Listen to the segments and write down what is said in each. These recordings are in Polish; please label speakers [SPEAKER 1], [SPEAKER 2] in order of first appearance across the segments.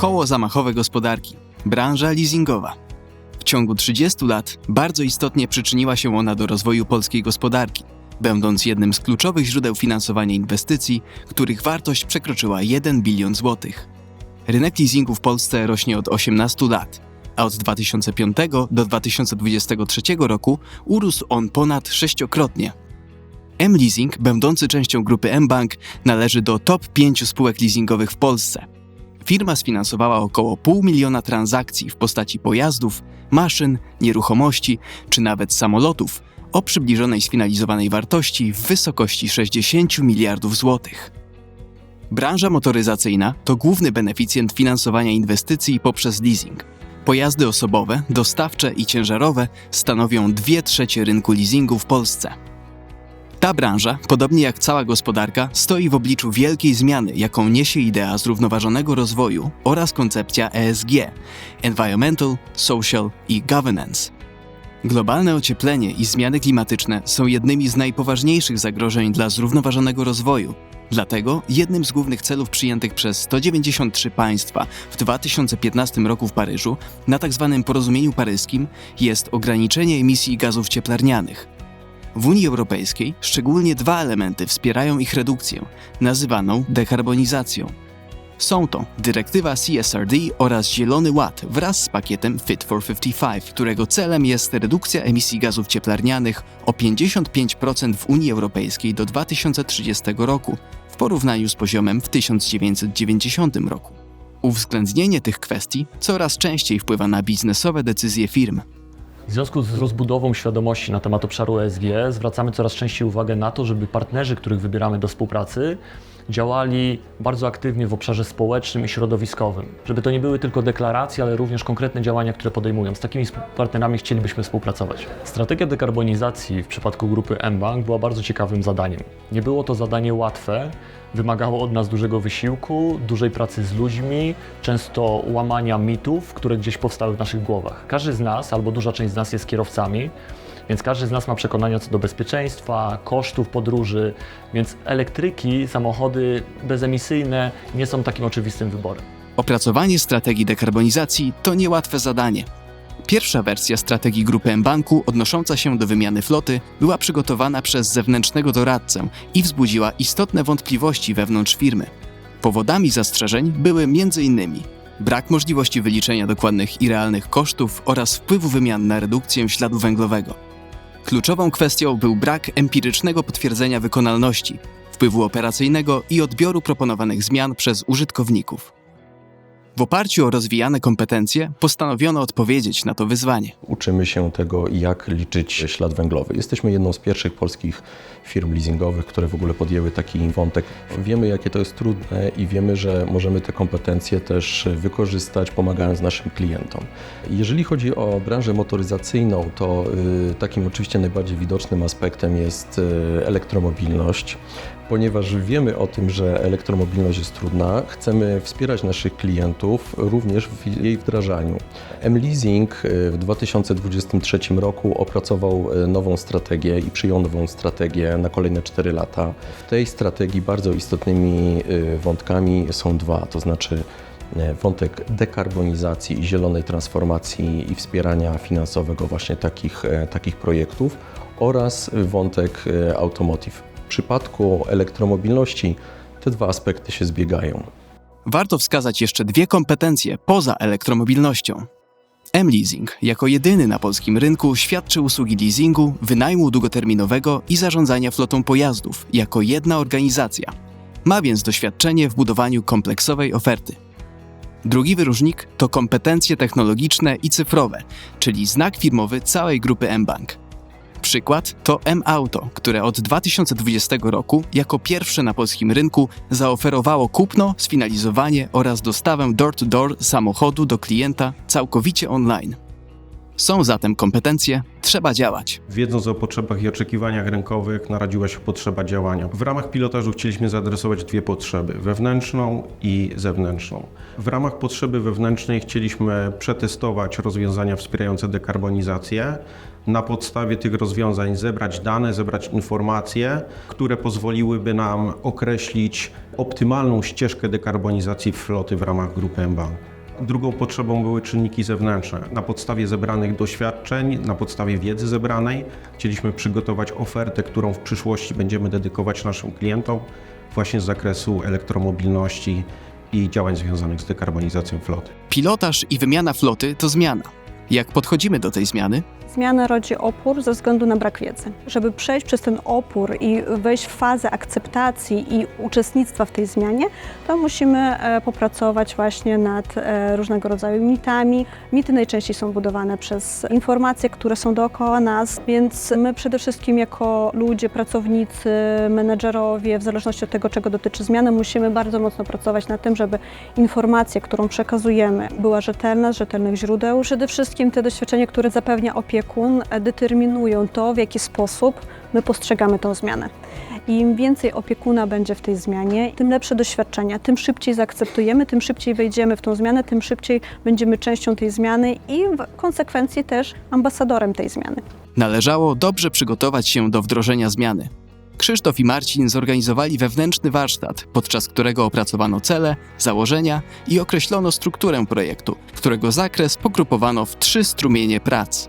[SPEAKER 1] Koło zamachowe gospodarki, branża leasingowa. W ciągu 30 lat bardzo istotnie przyczyniła się ona do rozwoju polskiej gospodarki, będąc jednym z kluczowych źródeł finansowania inwestycji, których wartość przekroczyła 1 bilion złotych. Rynek leasingu w Polsce rośnie od 18 lat, a od 2005 do 2023 roku urósł on ponad sześciokrotnie. M-Leasing, będący częścią grupy M-Bank, należy do top 5 spółek leasingowych w Polsce. Firma sfinansowała około pół miliona transakcji w postaci pojazdów, maszyn, nieruchomości czy nawet samolotów o przybliżonej sfinalizowanej wartości w wysokości 60 miliardów złotych. Branża motoryzacyjna to główny beneficjent finansowania inwestycji poprzez leasing. Pojazdy osobowe, dostawcze i ciężarowe stanowią 2 trzecie rynku leasingu w Polsce. Ta branża, podobnie jak cała gospodarka, stoi w obliczu wielkiej zmiany, jaką niesie idea zrównoważonego rozwoju oraz koncepcja ESG Environmental, Social i Governance. Globalne ocieplenie i zmiany klimatyczne są jednymi z najpoważniejszych zagrożeń dla zrównoważonego rozwoju. Dlatego jednym z głównych celów przyjętych przez 193 państwa w 2015 roku w Paryżu na tzw. porozumieniu paryskim jest ograniczenie emisji gazów cieplarnianych. W Unii Europejskiej szczególnie dwa elementy wspierają ich redukcję, nazywaną dekarbonizacją. Są to dyrektywa CSRD oraz Zielony Ład wraz z pakietem Fit for 55, którego celem jest redukcja emisji gazów cieplarnianych o 55% w Unii Europejskiej do 2030 roku w porównaniu z poziomem w 1990 roku. Uwzględnienie tych kwestii coraz częściej wpływa na biznesowe decyzje firm.
[SPEAKER 2] W związku z rozbudową świadomości na temat obszaru ESG zwracamy coraz częściej uwagę na to, żeby partnerzy, których wybieramy do współpracy, działali bardzo aktywnie w obszarze społecznym i środowiskowym. Żeby to nie były tylko deklaracje, ale również konkretne działania, które podejmują. Z takimi partnerami chcielibyśmy współpracować. Strategia dekarbonizacji w przypadku grupy mBank była bardzo ciekawym zadaniem. Nie było to zadanie łatwe, wymagało od nas dużego wysiłku, dużej pracy z ludźmi, często łamania mitów, które gdzieś powstały w naszych głowach. Każdy z nas, albo duża część z nas jest kierowcami, więc każdy z nas ma przekonania co do bezpieczeństwa, kosztów podróży, więc elektryki, samochody bezemisyjne nie są takim oczywistym wyborem.
[SPEAKER 1] Opracowanie strategii dekarbonizacji to niełatwe zadanie. Pierwsza wersja strategii grupy M-Banku odnosząca się do wymiany floty była przygotowana przez zewnętrznego doradcę i wzbudziła istotne wątpliwości wewnątrz firmy. Powodami zastrzeżeń były m.in. brak możliwości wyliczenia dokładnych i realnych kosztów oraz wpływu wymian na redukcję śladu węglowego. Kluczową kwestią był brak empirycznego potwierdzenia wykonalności, wpływu operacyjnego i odbioru proponowanych zmian przez użytkowników. W oparciu o rozwijane kompetencje postanowiono odpowiedzieć na to wyzwanie.
[SPEAKER 3] Uczymy się tego, jak liczyć ślad węglowy. Jesteśmy jedną z pierwszych polskich firm leasingowych, które w ogóle podjęły taki wątek. Wiemy, jakie to jest trudne i wiemy, że możemy te kompetencje też wykorzystać, pomagając naszym klientom. Jeżeli chodzi o branżę motoryzacyjną, to y, takim oczywiście najbardziej widocznym aspektem jest y, elektromobilność ponieważ wiemy o tym, że elektromobilność jest trudna, chcemy wspierać naszych klientów również w jej wdrażaniu. M-Leasing y, w 2023 roku opracował nową strategię i przyjął nową strategię na kolejne 4 lata. W tej strategii bardzo istotnymi y, wątkami są dwa, to znaczy wątek dekarbonizacji i zielonej transformacji i wspierania finansowego właśnie takich, takich projektów oraz wątek automotive przypadku elektromobilności te dwa aspekty się zbiegają.
[SPEAKER 1] Warto wskazać jeszcze dwie kompetencje poza elektromobilnością. M-Leasing jako jedyny na polskim rynku świadczy usługi leasingu, wynajmu długoterminowego i zarządzania flotą pojazdów jako jedna organizacja. Ma więc doświadczenie w budowaniu kompleksowej oferty. Drugi wyróżnik to kompetencje technologiczne i cyfrowe, czyli znak firmowy całej grupy mBank. Przykład to M-Auto, które od 2020 roku jako pierwsze na polskim rynku zaoferowało kupno, sfinalizowanie oraz dostawę door-to-door samochodu do klienta całkowicie online. Są zatem kompetencje, trzeba działać.
[SPEAKER 4] Wiedząc o potrzebach i oczekiwaniach rynkowych, narodziła się potrzeba działania. W ramach pilotażu chcieliśmy zaadresować dwie potrzeby: wewnętrzną i zewnętrzną. W ramach potrzeby wewnętrznej chcieliśmy przetestować rozwiązania wspierające dekarbonizację. Na podstawie tych rozwiązań zebrać dane, zebrać informacje, które pozwoliłyby nam określić optymalną ścieżkę dekarbonizacji floty w ramach grupy mBank. Drugą potrzebą były czynniki zewnętrzne. Na podstawie zebranych doświadczeń, na podstawie wiedzy zebranej, chcieliśmy przygotować ofertę, którą w przyszłości będziemy dedykować naszym klientom właśnie z zakresu elektromobilności i działań związanych z dekarbonizacją floty.
[SPEAKER 1] Pilotaż i wymiana floty to zmiana. Jak podchodzimy do tej zmiany?
[SPEAKER 5] Zmiana rodzi opór ze względu na brak wiedzy. Żeby przejść przez ten opór i wejść w fazę akceptacji i uczestnictwa w tej zmianie, to musimy e, popracować właśnie nad e, różnego rodzaju mitami. Mity najczęściej są budowane przez informacje, które są dookoła nas, więc my przede wszystkim jako ludzie, pracownicy, menedżerowie, w zależności od tego, czego dotyczy zmiany, musimy bardzo mocno pracować nad tym, żeby informacja, którą przekazujemy, była rzetelna, z rzetelnych źródeł. Przede wszystkim te doświadczenia, które zapewnia opiekun, determinują to, w jaki sposób my postrzegamy tą zmianę. Im więcej opiekuna będzie w tej zmianie, tym lepsze doświadczenia, tym szybciej zaakceptujemy, tym szybciej wejdziemy w tą zmianę, tym szybciej będziemy częścią tej zmiany i w konsekwencji też ambasadorem tej zmiany.
[SPEAKER 1] Należało dobrze przygotować się do wdrożenia zmiany. Krzysztof i Marcin zorganizowali wewnętrzny warsztat, podczas którego opracowano cele, założenia i określono strukturę projektu, którego zakres pogrupowano w trzy strumienie prac.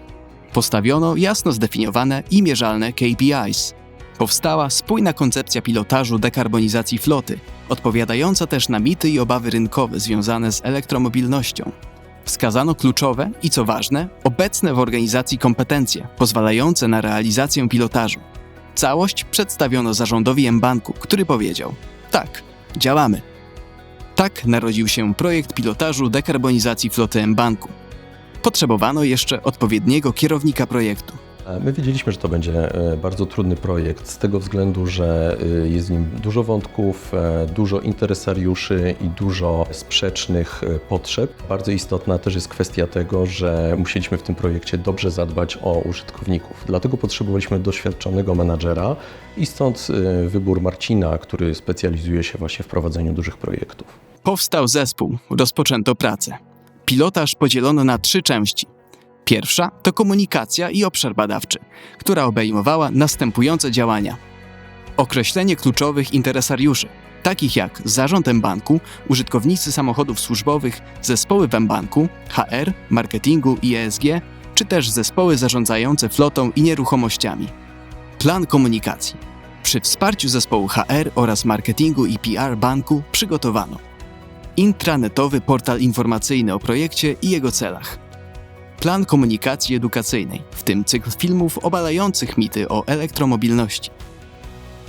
[SPEAKER 1] Postawiono jasno zdefiniowane i mierzalne KPIs. Powstała spójna koncepcja pilotażu dekarbonizacji floty, odpowiadająca też na mity i obawy rynkowe związane z elektromobilnością. Wskazano kluczowe i co ważne, obecne w organizacji kompetencje pozwalające na realizację pilotażu. Całość przedstawiono zarządowi mBanku, który powiedział: Tak, działamy. Tak narodził się projekt pilotażu dekarbonizacji floty mBanku. Potrzebowano jeszcze odpowiedniego kierownika projektu.
[SPEAKER 3] E, My wiedzieliśmy, że to będzie e, bardzo trudny projekt z tego względu, że e, jest w nim dużo wątków, dużo interesariuszy i dużo sprzecznych potrzeb. Bardzo istotna też jest kwestia tego, że musieliśmy w tym projekcie dobrze zadbać o użytkowników. Dlatego potrzebowaliśmy doświadczonego menadżera i stąd wybór Marcina, który specjalizuje się właśnie w prowadzeniu dużych projektów.
[SPEAKER 1] Powstał zespół, rozpoczęto pracę. Pilotaż podzielono na trzy części. Pierwsza to komunikacja i obszar badawczy, która obejmowała następujące działania: określenie kluczowych interesariuszy, takich jak zarząd banku, użytkownicy samochodów służbowych, zespoły w banku, HR, marketingu i ESG, czy też zespoły zarządzające flotą i nieruchomościami. Plan komunikacji. Przy wsparciu zespołu HR oraz marketingu i PR banku przygotowano intranetowy portal informacyjny o projekcie i jego celach. Plan komunikacji edukacyjnej, w tym cykl filmów obalających mity o elektromobilności.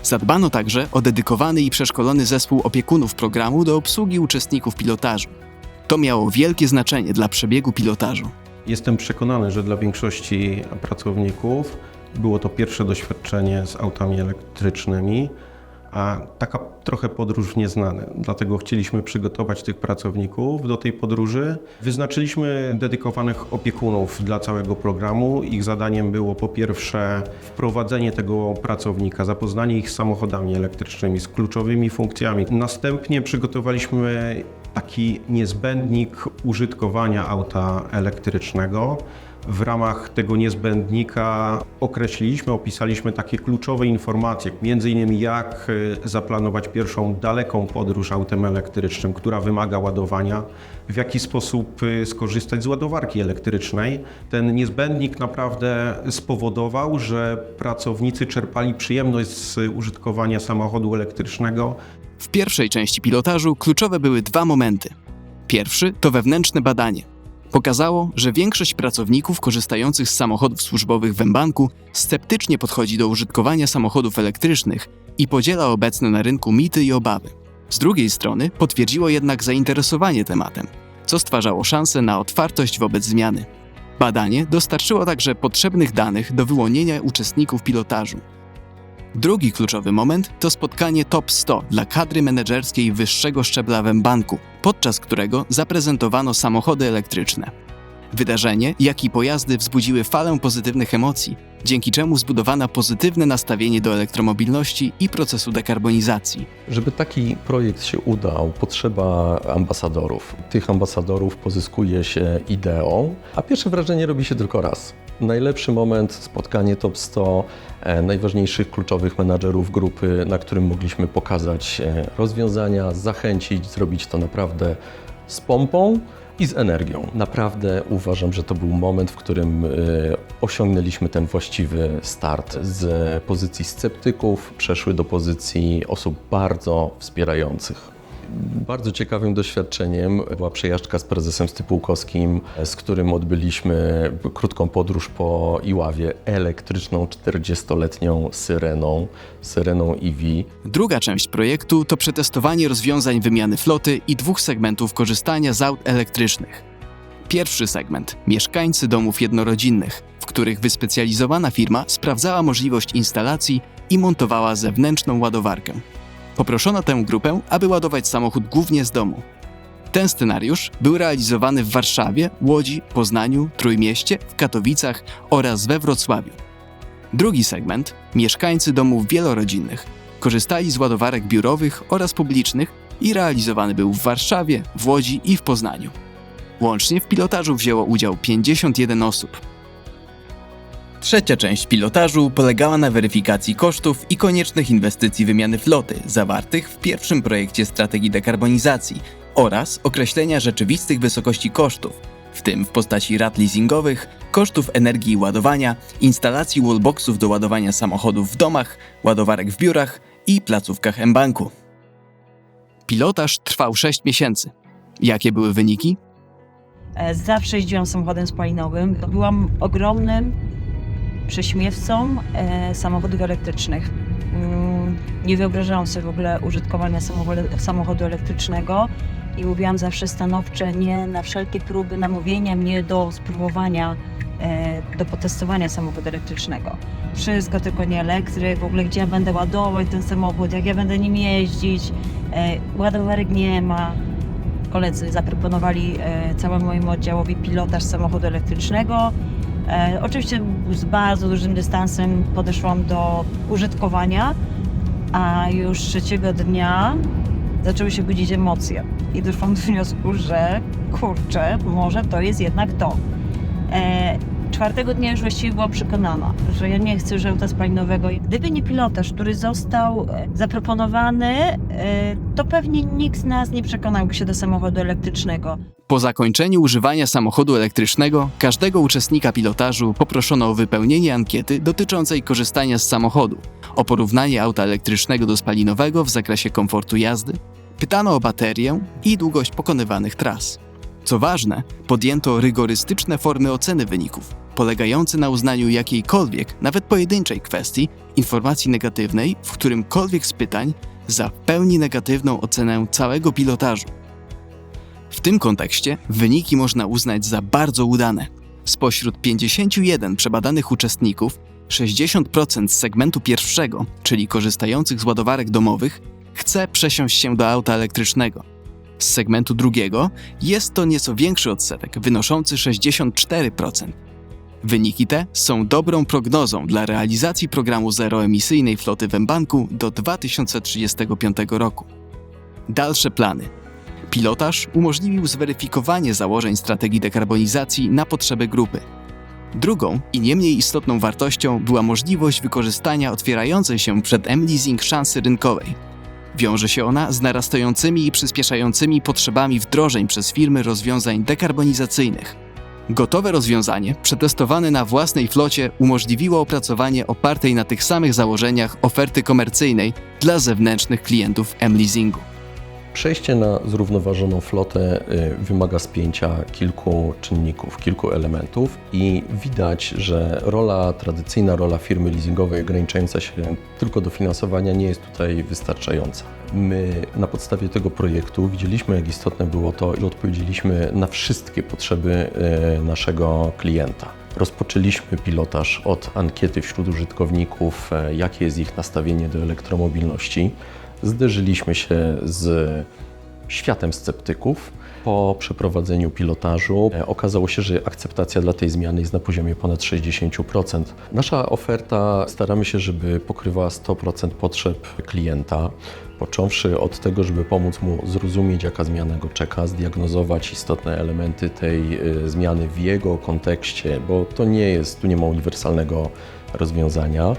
[SPEAKER 1] Zadbano także o dedykowany i przeszkolony zespół opiekunów programu do obsługi uczestników pilotażu. To miało wielkie znaczenie dla przebiegu pilotażu.
[SPEAKER 4] Jestem przekonany, że dla większości pracowników było to pierwsze doświadczenie z autami elektrycznymi, a taka trochę podróż w nieznane. Dlatego chcieliśmy przygotować tych pracowników do tej podróży. Wyznaczyliśmy dedykowanych opiekunów dla całego programu. Ich zadaniem było po pierwsze wprowadzenie tego pracownika, zapoznanie ich z samochodami elektrycznymi, z kluczowymi funkcjami. Następnie przygotowaliśmy taki niezbędnik użytkowania auta elektrycznego. W ramach tego niezbędnika określiliśmy, opisaliśmy takie kluczowe informacje, innymi jak y, zaplanować pierwszą daleką podróż autem elektrycznym, która wymaga ładowania, w jaki sposób y, skorzystać z ładowarki elektrycznej. Ten niezbędnik naprawdę spowodował, że pracownicy czerpali przyjemność z użytkowania samochodu elektrycznego,
[SPEAKER 1] W pierwszej części pilotażu kluczowe były dwa momenty. Pierwszy to wewnętrzne badanie. Pokazało, że większość pracowników korzystających z samochodów służbowych w banku sceptycznie podchodzi do użytkowania samochodów elektrycznych i podziela obecne na rynku mity i obawy. Z drugiej strony potwierdziło jednak zainteresowanie tematem, co stwarzało szansę na otwartość wobec zmiany. Badanie dostarczyło także potrzebnych danych do wyłonienia uczestników pilotażu. Drugi kluczowy moment to spotkanie Top 100 dla kadry menedżerskiej wyższego szczebla w banku, podczas którego zaprezentowano samochody elektryczne. Wydarzenie, jak i pojazdy wzbudziły falę pozytywnych emocji, dzięki czemu zbudowano pozytywne nastawienie do elektromobilności i procesu dekarbonizacji.
[SPEAKER 3] Żeby taki projekt się udał, potrzeba ambasadorów. Tych ambasadorów pozyskuje się ideą, a pierwsze wrażenie robi się tylko raz. Najlepszy moment, spotkanie top 100 e, najważniejszych kluczowych menadżerów grupy, na którym mogliśmy pokazać e, rozwiązania, zachęcić, zrobić to naprawdę z pompą i z energią. Naprawdę uważam, że to był moment, w którym e, osiągnęliśmy ten właściwy start. Z pozycji sceptyków przeszły do pozycji osób bardzo wspierających. Bardzo ciekawym doświadczeniem była przejażdżka z prezesem Stypułkowskim, z którym odbyliśmy krótką podróż po Iławie elektryczną 40-letnią syreną, syreną EV.
[SPEAKER 1] Druga część projektu to przetestowanie rozwiązań wymiany floty i dwóch segmentów korzystania z aut elektrycznych. Pierwszy segment mieszkańcy domów jednorodzinnych, w których wyspecjalizowana firma sprawdzała możliwość instalacji i montowała zewnętrzną ładowarkę. Poproszono tę grupę, aby ładować samochód głównie z domu. Ten scenariusz był realizowany w Warszawie, Łodzi, Poznaniu, Trójmieście, w Katowicach oraz we Wrocławiu. Drugi segment mieszkańcy domów wielorodzinnych korzystali z ładowarek biurowych oraz publicznych i realizowany był w Warszawie, w Łodzi i w Poznaniu. Łącznie w pilotażu wzięło udział 51 osób. Trzecia część pilotażu polegała na weryfikacji kosztów i koniecznych inwestycji wymiany floty zawartych w pierwszym projekcie strategii dekarbonizacji oraz określenia rzeczywistych wysokości kosztów, w tym w postaci rat leasingowych, kosztów energii i ładowania, instalacji wallboxów do ładowania samochodów w domach, ładowarek w biurach i placówkach M-Banku. Pilotaż trwał 6 miesięcy. Jakie były wyniki?
[SPEAKER 6] E, Zawsze jeździłam samochodem spalinowym. Byłam ogromnym prześmiewcą e, samochodów elektrycznych. Mm, Nie wyobrażałam sobie w ogóle użytkowania samochodu, elektrycznego i mówiłam zawsze stanowcze nie na wszelkie próby namówienia mnie do spróbowania, e, do potestowania samochodu elektrycznego. Wszystko tylko nie elektryk, w ogóle gdzie ja będę ładować ten samochód, jak ja będę nim jeździć, e, ładowarek nie ma koledzy zaproponowali e, całemu mojemu oddziałowi pilotaż samochodu elektrycznego. E, oczywiście z bardzo dużym dystansem podeszłam do użytkowania, a już trzeciego dnia zaczęły się budzić emocje i doszłam do wniosku, że kurczę, może to jest jednak to. E, czwartego dnia już właściwie była przekonana, że ja nie chcę żółta spalinowego. Gdyby nie pilotaż, który został e, zaproponowany, e, to pewnie nikt z nas nie przekonałby się do samochodu elektrycznego.
[SPEAKER 1] Po zakończeniu używania samochodu elektrycznego, każdego uczestnika pilotażu poproszono o wypełnienie ankiety dotyczącej korzystania z samochodu, o porównanie auta elektrycznego do spalinowego w zakresie komfortu jazdy, pytano o baterię i długość pokonywanych tras. Co ważne, podjęto rygorystyczne formy oceny wyników, polegające na uznaniu jakiejkolwiek, nawet pojedynczej kwestii, informacji negatywnej w którymkolwiek z pytań za pełni negatywną ocenę całego pilotażu. W tym kontekście wyniki można uznać za bardzo udane. Spośród 51 przebadanych uczestników, 60% z segmentu pierwszego, czyli korzystających z ładowarek domowych, chce przesiąść się do auta elektrycznego. Z segmentu drugiego jest to nieco większy odsetek, wynoszący 64%. Wyniki te są dobrą prognozą dla realizacji programu zeroemisyjnej floty w banku do 2035 roku. Dalsze plany. Pilotaż umożliwił zweryfikowanie założeń strategii dekarbonizacji na potrzeby grupy. Drugą i nie mniej istotną wartością była możliwość wykorzystania otwierającej się przed M-Leasing szansy rynkowej. Wiąże się ona z narastającymi i przyspieszającymi potrzebami wdrożeń przez firmy rozwiązań dekarbonizacyjnych. Gotowe rozwiązanie, przetestowane na własnej flocie, umożliwiło opracowanie opartej na tych samych założeniach oferty komercyjnej dla zewnętrznych klientów M-Leasingu.
[SPEAKER 3] Przejście na zrównoważoną flotę y, wymaga spięcia kilku czynników, kilku elementów i widać, że rola, tradycyjna rola firmy leasingowej ograniczająca się tylko do finansowania nie jest tutaj wystarczająca. My na podstawie tego projektu widzieliśmy, jak istotne było to, że odpowiedzieliśmy na wszystkie potrzeby y, naszego klienta. Rozpoczęliśmy pilotaż od ankiety wśród użytkowników, y, jakie jest ich nastawienie do elektromobilności zderzyliśmy się z światem sceptyków. Po przeprowadzeniu pilotażu e, okazało się, że akceptacja dla tej zmiany jest na poziomie ponad 60%. Nasza oferta staramy się, żeby pokrywała 100% potrzeb klienta, począwszy od tego, żeby pomóc mu zrozumieć, jaka zmiana go czeka, zdiagnozować istotne elementy tej e, zmiany w jego kontekście, bo to nie jest, tu nie ma uniwersalnego rozwiązania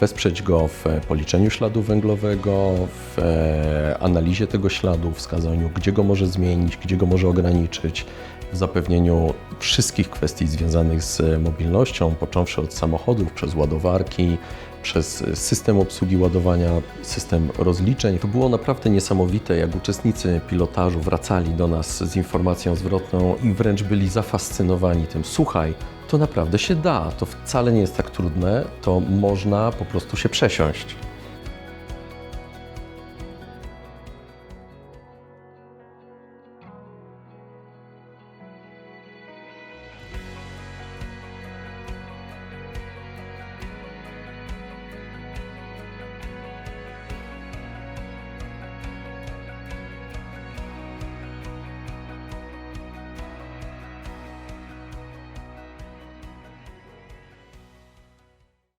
[SPEAKER 3] wesprzeć go w policzeniu śladu węglowego, w e, analizie tego śladu, wskazaniu, gdzie go może zmienić, gdzie go może ograniczyć, w zapewnieniu wszystkich kwestii związanych z mobilnością, począwszy od samochodów, przez ładowarki, przez system obsługi ładowania, system rozliczeń. To było naprawdę niesamowite, jak uczestnicy pilotażu wracali do nas z informacją zwrotną i wręcz byli zafascynowani tym. Słuchaj, to naprawdę się da, to wcale nie jest tak trudne, to można po prostu się przesiąść.